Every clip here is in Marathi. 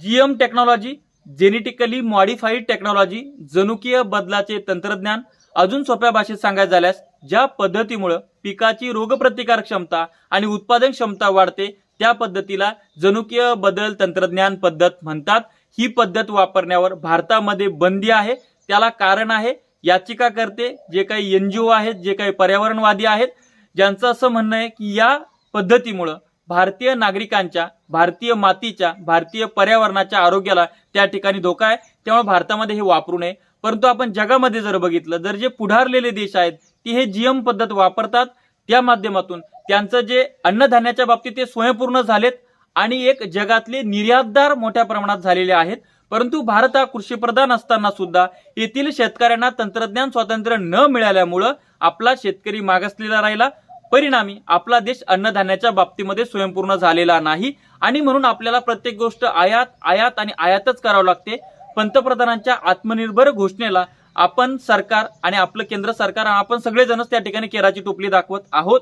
GM technology genetically modified technology जनुकीय बदलाचे तंत्रज्ञान अजून सोप्या भाषेत सांगायचं झाल्यास ज्या पद्धतीमुळं पिकाची रोगप्रतिकार क्षमता आणि उत्पादन क्षमता वाढते त्या पद्धतीला जनुकीय बदल तंत्रज्ञान पद्धत म्हणतात. ही पद्धत वापरण्यावर भारतामध्ये बंदी आहे त्याला कारण आहे याचिकाकर्ते जे काही एन जी ओ आहेत जे काही पर्यावरणवादी आहेत ज्यांचं असं म्हणणं आहे की या पद्धतीमुळं भारतीय नागरिकांच्या भारतीय मातीच्या भारतीय पर्यावरणाच्या आरोग्याला त्या ठिकाणी धोका आहे. त्यामुळे भारतामध्ये हे वापरू नये. परंतु आपण जगामध्ये जर बघितलं जर जे पुढारलेले देश आहेत ते हे जीएम पद्धत वापरतात. त्या माध्यमातून त्यांचं जे अन्नधान्याच्या बाबतीत ते स्वयंपूर्ण झालेत आणि एक जगातले निर्यातदार मोठ्या प्रमाणात झालेले आहेत. परंतु भारत हा कृषीप्रधान असताना सुद्धा येथील शेतकऱ्यांना तंत्रज्ञान स्वातंत्र्य न मिळाल्यामुळं आपला शेतकरी मागासलेला राहिला. परिणामी आपला देश अन्नधान्याच्या बाबतीमध्ये स्वयंपूर्ण झालेला नाही आणि म्हणून आपल्याला प्रत्येक गोष्ट आयात आयात आणि आयातच करावं लागते. पंतप्रधानांच्या आत्मनिर्भर घोषणेला आपण सरकार आणि आपलं केंद्र सरकार आपण सगळेजणच त्या ठिकाणी केराची टोपली दाखवत आहोत.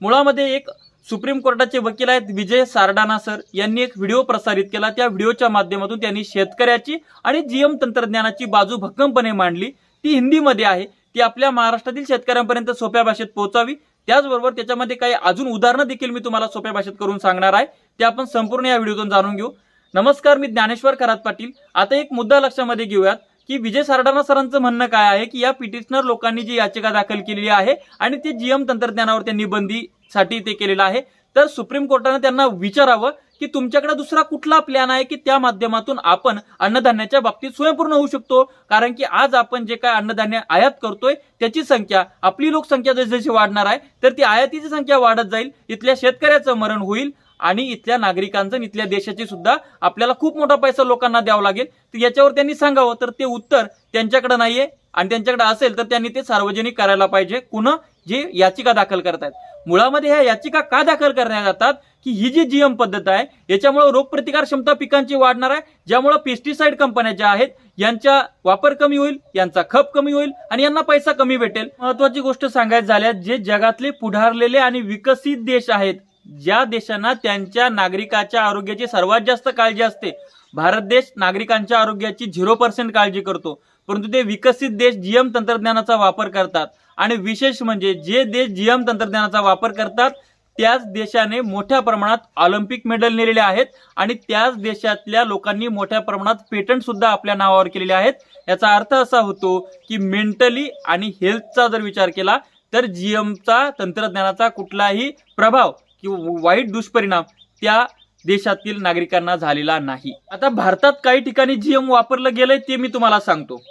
मुळामध्ये एक सुप्रीम कोर्टाचे वकील आहेत विजय सारडाना सर. यांनी एक व्हिडिओ प्रसारित केला. त्या व्हिडिओच्या माध्यमातून त्यांनी शेतकऱ्याची आणि जीएम तंत्रज्ञानाची बाजू भक्कमपणे मांडली. ती हिंदीमध्ये आहे. ती आपल्या महाराष्ट्रातील शेतकऱ्यांपर्यंत सोप्या भाषेत पोहोचावी. त्याचबरोबर त्याच्यामध्ये काही अजून उदाहरणं देखील मी तुम्हाला सोप्या भाषेत करून सांगणार आहे. ते आपण संपूर्ण या व्हिडिओतून जाणून घेऊ. नमस्कार मी ज्ञानेश्वर खरात पाटील. आता एक मुद्दा लक्षामध्ये घेऊयात की विजय सारडाना सरांचं म्हणणं काय आहे की या पिटिशनर लोकांनी जी याचिका दाखल केलेली आहे आणि ते जीएम तंत्रज्ञानावर त्यांनी बंदीसाठी ते केलेलं आहे. तर सुप्रीम कोर्टाने त्यांना विचारावं की तुमच्याकडे दुसरा कुठला प्लॅन आहे की त्या माध्यमातून आपण अन्नधान्याच्या बाबतीत स्वयंपूर्ण होऊ शकतो? कारण की आज आपण जे काय अन्नधान्य आयात करतोय त्याची संख्या आपली लोकसंख्या जशी जशी वाढणार आहे तर ती आयातीची संख्या वाढत जाईल. इथल्या शेतकऱ्याचं मरण होईल आणि इथल्या नागरिकांचं इथल्या देशाची सुद्धा आपल्याला खूप मोठा पैसा लोकांना द्यावा लागेल. तर याच्यावर त्यांनी सांगावं तर ते उत्तर त्यांच्याकडे नाहीये. आणि त्यांच्याकडे असेल तर त्यांनी ते सार्वजनिक करायला पाहिजे. कुणा? जे याचिका दाखल करतायत. मुळामध्ये ह्या याचिका का दाखल करण्यात जातात की ही जी जीएम पद्धत आहे याच्यामुळे रोगप्रतिकार क्षमता पिकांची वाढणार आहे ज्यामुळे पेस्टिसाइड कंपन्या ज्या आहेत यांचा वापर कमी होईल यांचा खप कमी होईल आणि यांना पैसा कमी भेटेल. महत्वाची गोष्ट सांगायची झाल्यास जे जगातले पुढारलेले आणि विकसित देश आहेत ज्या देशांना त्यांच्या नागरिकाच्या आरोग्याची सर्वात जास्त काळजी असते भारत देश नागरिकांच्या आरोग्याची झिरो पर्सेंट काळजी करतो परंतु ते विकसित देश जीएम तंत्रज्ञानाचा वापर करतात. आणि विशेष म्हणजे जे देश जीएम तंत्रज्ञानाचा वापर करतात त्याच देशाने मोठ्या प्रमाणात ऑलिम्पिक मेडल नेलेले आहेत आणि त्याच देशातल्या लोकांनी मोठ्या प्रमाणात पेटंट सुद्धा आपल्या नावावर केलेले आहेत. याचा अर्थ असा होतो की मेंटली आणि हेल्थचा जर विचार केला तर जीएमचा तंत्रज्ञानाचा कुठलाही प्रभाव किंवा वाईट दुष्परिणाम त्या देशातील नागरिकांना झालेला नाही. आता भारतात काही ठिकाणी जीएम वापरलं गेलंय ते मी तुम्हाला सांगतो.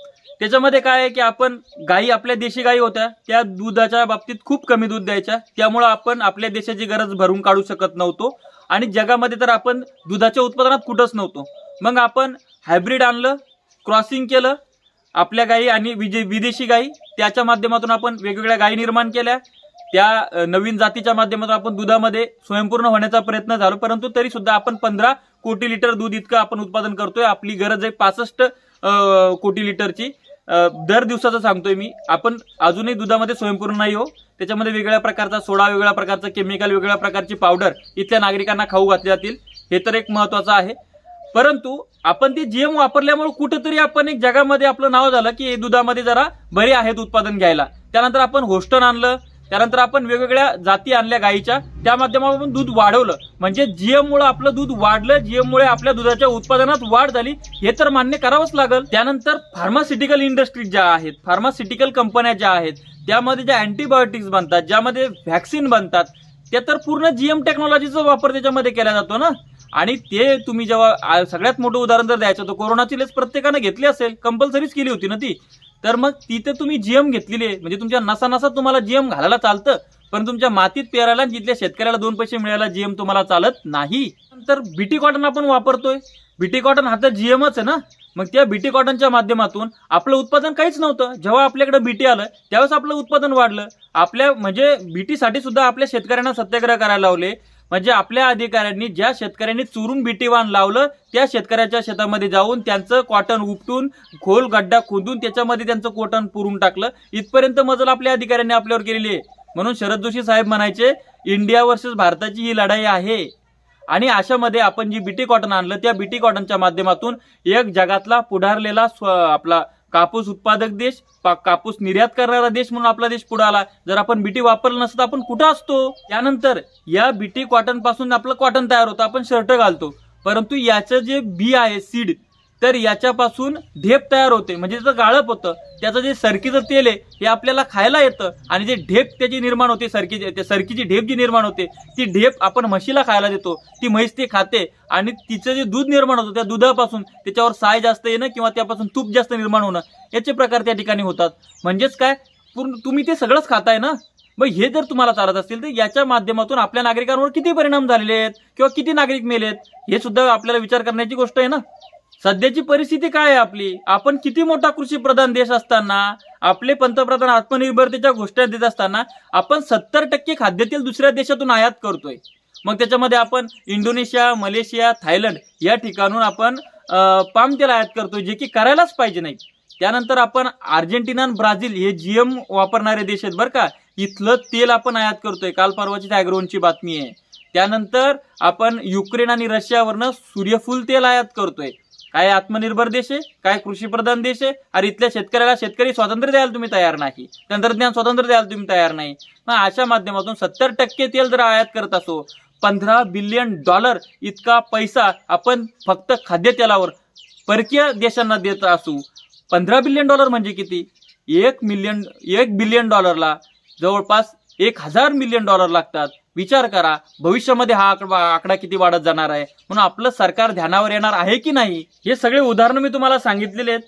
त्याच्यामध्ये काय आहे की आपण गायी आपल्या देशी गायी होत्या त्या दुधाच्या बाबतीत खूप कमी दूध द्यायच्या. त्यामुळं आपण आपल्या देशाची गरज भरून काढू शकत नव्हतो आणि जगामध्ये तर आपण दुधाच्या उत्पादनात कुठंच नव्हतो. मग आपण हायब्रिड आणलं क्रॉसिंग केलं आपल्या गायी आणि विजे विदेशी गायी त्याच्या माध्यमातून आपण वेगवेगळ्या गायी निर्माण केल्या. त्या नवीन जातीच्या माध्यमातून आपण दुधामध्ये स्वयंपूर्ण होण्याचा प्रयत्न झालो. परंतु तरी सुद्धा आपण पंधरा कोटी लिटर दूध इतकं आपण उत्पादन करतोय. आपली गरज आहे पासष्ट कोटी लिटरची. दर दिवसाचं सांगतोय मी. आपण अजूनही दुधामध्ये स्वयंपूर्ण नाही हो. त्याच्यामध्ये वेगळ्या प्रकारचा सोडा वेगळ्या प्रकारचं केमिकल वेगळ्या प्रकारची पावडर इथल्या नागरिकांना खाऊ घातले जातील. हे तर एक महत्वाचं आहे. परंतु आपण ते जीएम वापरल्यामुळे कुठेतरी आपण एक जगामध्ये आपलं नाव झालं की दुधामध्ये जरा बरे आहेत उत्पादन घ्यायला. त्यानंतर आपण होस्टन आणलं त्यानंतर आपण वेगवेगळ्या जाती आणल्या गायीच्या त्या माध्यमातून दूध वाढवलं. म्हणजे जीएम मुळे आपलं दूध वाढलं जीएम मुळे आपल्या दुधाच्या उत्पादनात वाढ झाली हे तर मान्य करावंच लागल. त्यानंतर फार्मास्युटिकल इंडस्ट्री ज्या आहेत फार्मास्युटिकल कंपन्या ज्या आहेत त्यामध्ये ज्या अँटीबायोटिक्स बनतात ज्यामध्ये व्हॅक्सिन बनतात त्या तर पूर्ण जीएम टेक्नॉलॉजीचा वापर त्याच्यामध्ये केला जातो ना? आणि ते तुम्ही जेव्हा सगळ्यात मोठं उदाहरण जर द्यायचं तर कोरोनाची लस प्रत्येकानं घेतली असेल कंपल्सरीच केली होती ना ती? तर मग तिथे तुम्ही जीएम घेतलेली आहे. म्हणजे तुमच्या नसा नसा तुम्हाला जीएम घालायला चालतं पण तुमच्या मातीत पेरायला जिथल्या शेतकऱ्याला दोन पैसे मिळायला जीएम तुम्हाला चालत नाही. नंतर बीटी कॉटन आपण वापरतोय. बीटी कॉटन हा तर जीएमच आहे ना? मग त्या बीटी कॉटनच्या माध्यमातून आपलं उत्पादन काहीच नव्हतं. जेव्हा आपल्याकडे बीटी आलं त्यावेळेस आपलं उत्पादन वाढलं. आपल्या म्हणजे बीटीसाठी सुद्धा आपल्या शेतकऱ्यांना सत्याग्रह करायला लावले. म्हणजे आपल्या अधिकाऱ्यांनी ज्या शेतकऱ्यांनी चुरून बिटी वाण लावलं त्या शेतकऱ्याच्या शेतामध्ये जाऊन त्यांचं कॉटन उपटून खोल गड्डा खोदून त्याच्यामध्ये त्यांचं कॉटन पुरून टाकलं. इथपर्यंत मजल आपल्या अधिकाऱ्यांनी आपल्यावर केलेली आहे. म्हणून शरद जोशी साहेब म्हणायचे इंडिया वर्सेस भारताची ही लढाई आहे. आणि अशामध्ये आपण जी बीटी कॉटन आणलं त्या बीटी कॉटनच्या माध्यमातून एक जगातला पुढारलेला स्व आपला कापूस उत्पादक देश कापूस निर्यात करणारा देश म्हणून आपला देश पुढे आला. जर आपण बीटी वापरलं नसतं तर आपण कुठं असतो? त्यानंतर या बीटी कॉटनपासून आपलं कॉटन तयार होतं. आपण शर्ट घालतो. परंतु याचं जे बी आहे सीड तर याच्यापासून ढेप तयार होते. म्हणजे जे गाळप होतं त्याचं जे सरकीचं तेल आहे हे आपल्याला खायला येतं आणि जे ढेप त्याची निर्माण होते सरकी सरकीची ढेप जी निर्माण होते ती ढेप आपण म्हशीला खायला देतो. ती म्हैस ते खाते आणि तिचं जे दूध निर्माण होतं त्या दुधापासून त्याच्यावर साय जास्त येणं किंवा त्यापासून तूप जास्त निर्माण होणं याचे प्रकार त्या ठिकाणी होतात. म्हणजेच काय? पूर्ण तुम्ही ते सगळंच खाताय ना? मग हे जर तुम्हाला चालत असतील तर याच्या माध्यमातून आपल्या नागरिकांवर किती परिणाम झालेले आहेत किंवा किती नागरिक मेलेत हे सुद्धा आपल्याला विचार करण्याची गोष्ट आहे ना? सध्याची परिस्थिती काय आहे आपली? आपण किती मोठा कृषी प्रधान देश असताना आपले पंतप्रधान आत्मनिर्भरतेच्या घोषणा देत असताना आपण सत्तर टक्के खाद्यतील दुसऱ्या देशातून आयात करतोय. मग त्याच्यामध्ये आपण इंडोनेशिया मलेशिया थायलंड या ठिकाणून आपण पाम तेल आयात करतोय जे की करायलाच पाहिजे नाही. त्यानंतर आपण अर्जेंटिना आणि ब्राझील हे जीएम वापरणारे देश आहेत बरं का इथलं तेल आपण आयात करतोय. काल परवाची अॅग्रोनची बातमी आहे. त्यानंतर आपण युक्रेन आणि रशियावरनं सूर्यफूल तेल आयात करतोय. काय आत्मनिर्भर देश आहे काय कृषीप्रधान देश आहे अरे इथल्या शेतकऱ्याला शेतकरी स्वातंत्र्य द्यायला तुम्ही तयार नाही तंत्रज्ञान स्वातंत्र्य द्यायला तुम्ही तयार नाही. मग अशा माध्यमातून सत्तर टक्के तेल जर आयात करत असो पंधरा बिलियन डॉलर इतका पैसा आपण फक्त खाद्यतेलावर परकीय देशांना देत असू पंधरा बिलियन डॉलर म्हणजे किती? एक मिलियन एक बिलियन डॉलरला जवळपास एक हजार मिलियन डॉलर लागतात. विचार करा भविष्यामध्ये हा आकडा आकडा किती वाढत जाणार आहे? म्हणून आपलं सरकार ध्यानावर येणार आहे की नाही? हे सगळे उदाहरणं मी तुम्हाला सांगितलेले आहेत.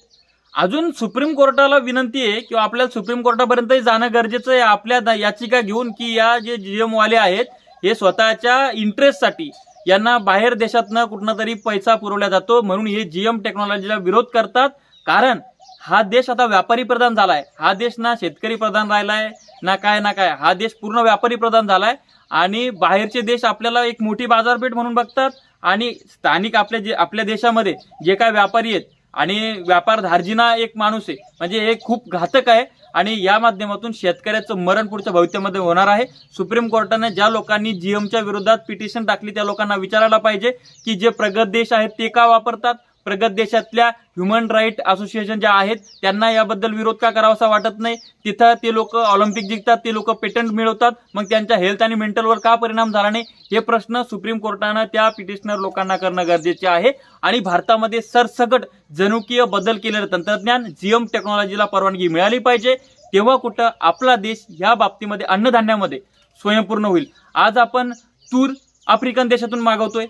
अजून सुप्रीम कोर्टाला विनंती आहे किंवा आपल्याला सुप्रीम कोर्टापर्यंतही जाणं गरजेचं आहे आपल्या याचिका घेऊन की या जे जीएमवाले आहेत हे स्वतःच्या इंटरेस्टसाठी यांना बाहेर देशातनं कुठनं तरी पैसा पुरवला जातो म्हणून हे जीएम टेक्नॉलॉजीला विरोध करतात. कारण हा देश आता व्यापारी प्रधान झालाय. हा देश ना शेतकरी प्रधान राहिलाय ना काय ना काय. हा देश पूर्ण व्यापारी प्रधान झाला आहे आणि बाहेरचे देश आपल्याला एक मोठी बाजारपेठ म्हणून बघतात. आणि स्थानिक आपल्या जे आपल्या देशामध्ये जे काय व्यापारी आहेत आणि व्यापार धार्जिना एक माणूस आहे. म्हणजे हे खूप घातक आहे. आणि या माध्यमातून शेतकऱ्याचं मरण पुढच्या भविष्यामध्ये होणार आहे. सुप्रीम कोर्टाने ज्या लोकांनी जीएमच्या विरोधात पिटिशन टाकली त्या लोकांना विचारायला पाहिजे की जे प्रगत देश आहेत ते का वापरतात? प्रगत देशातल्या ह्युमन राईट असोसिएशन ज्या आहेत त्यांना याबद्दल विरोध का करावासा वाटत नाही? तिथं ते लोक ऑलिम्पिक जिंकतात ते लोक पेटंट मिळवतात मग त्यांच्या हेल्थ आणि मेंटलवर का परिणाम झाला नाही? हे प्रश्न सुप्रीम कोर्टानं त्या पिटिशनर लोकांना करणं गरजेचे आहे. आणि भारतामध्ये सरसकट जनुकीय बदल केलेलं तंत्रज्ञान जीएम टेक्नॉलॉजीला परवानगी मिळाली पाहिजे. तेव्हा कुठं आपला देश या बाबतीमध्ये अन्नधान्यामध्ये स्वयंपूर्ण होईल. आज आपण तूर आफ्रिकन देशातून मागवतोय.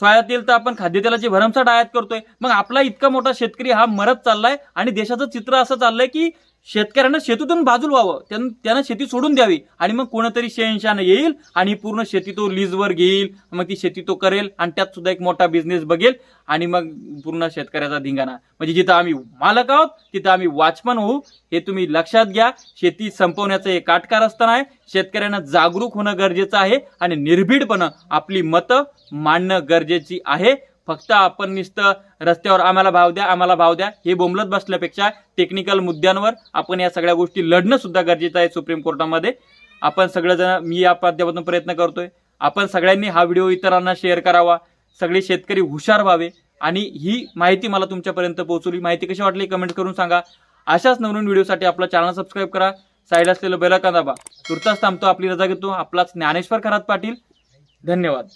सोयातेल तर आपण खाद्यतेलाची भरमसाठ आयात करतोय. मग आपला इतका मोठा शेतकरी हा मरत चाललाय आणि देशाचं चित्र असं चाललंय की शेतकऱ्यांना शेतीतून बाजूला व्हावं. त्यांना त्यांना शेती सोडून द्यावी. आणि मग कोणतरी शहनशान येईल आणि पूर्ण शेती तो लीजवर घेईल. मग ती शेती तो करेल आणि त्यात सुद्धा एक मोठा बिझनेस बघेल आणि मग पूर्ण शेतकऱ्याचा धिंगाणा. म्हणजे जिथं आम्ही मालक आहोत तिथं आम्ही वॉचमन होऊ. हे तुम्ही लक्षात घ्या. शेती संपवण्याचं हे काटकार असताना आहे. शेतकऱ्यांना जागरूक होणं गरजेचं आहे आणि निर्भीडपणं आपली मतं मांडणं गरजेची आहे. फक्त आपण नुसतं रस्त्यावर आम्हाला भाव द्या आम्हाला भाव द्या हे बोंबलत बसल्यापेक्षा टेक्निकल मुद्द्यांवर आपण या सगळ्या गोष्टी लढणं सुद्धा गरजेचं आहे सुप्रीम कोर्टामध्ये. आपण सगळेजण मी या माध्यमातून प्रयत्न करतोय. आपण सगळ्यांनी हा व्हिडिओ इतरांना शेअर करावा. सगळे शेतकरी हुशार व्हावे. आणि ही माहिती मला तुमच्यापर्यंत पोहोचवली. माहिती कशी वाटली कमेंट करून सांगा. अशाच नवनवीन व्हिडिओसाठी आपला चॅनल सबस्क्राईब करा. साईड असलेलं बेलायकॉन दाबा. तुर्तास थांबतो आपली रजा घेतो. आपलाच ज्ञानेश्वर खरात पाटील. धन्यवाद.